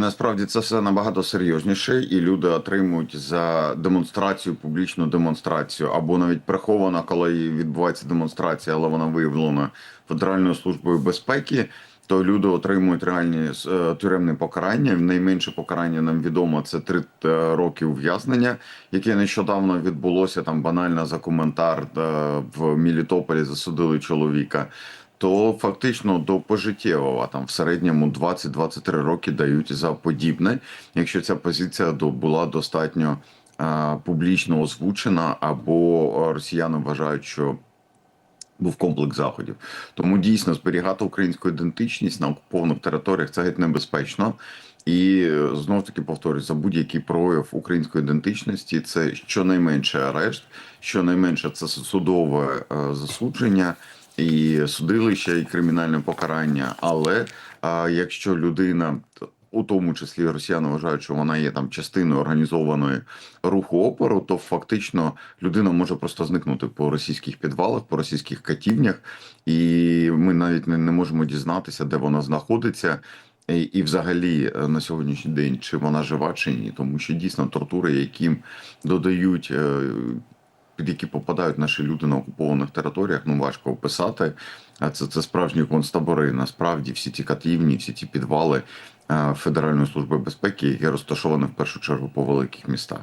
Насправді це все набагато серйозніше, і люди отримують за демонстрацію, публічну демонстрацію, або навіть прихована, коли відбувається демонстрація, але вона виявлена Федеральною службою безпеки. То люди отримують реальні е, тюремне покарання. Найменше покарання нам відомо це три е, роки ув'язнення, яке нещодавно відбулося там банально за коментар е, в Мілітополі засудили чоловіка. То фактично до пожиттєвого там в середньому 20-23 роки дають за подібне, якщо ця позиція була достатньо е, публічно озвучена, або е, росіяни вважають, що був комплекс заходів. Тому дійсно зберігати українську ідентичність на окупованих територіях це геть небезпечно. І знов таки повторюсь, за будь-який прояв української ідентичності це щонайменше арешт, щонайменше це судове е, засудження і судилище, і кримінальне покарання. Але е, якщо людина, у тому числі росіяни вважають, що вона є там частиною організованої руху опору, то фактично людина може просто зникнути по російських підвалах, по російських катівнях, і ми навіть не, не можемо дізнатися, де вона знаходиться. І, і взагалі е, на сьогоднішній день чи вона жива чи ні, тому що дійсно тортури, яким додають, е, під які попадають наші люди на окупованих територіях, ну важко описати. Це, це справжні концтабори. Насправді всі ті катівні, всі ті підвали е, Федеральної служби безпеки, які розташовані в першу чергу по великих містах.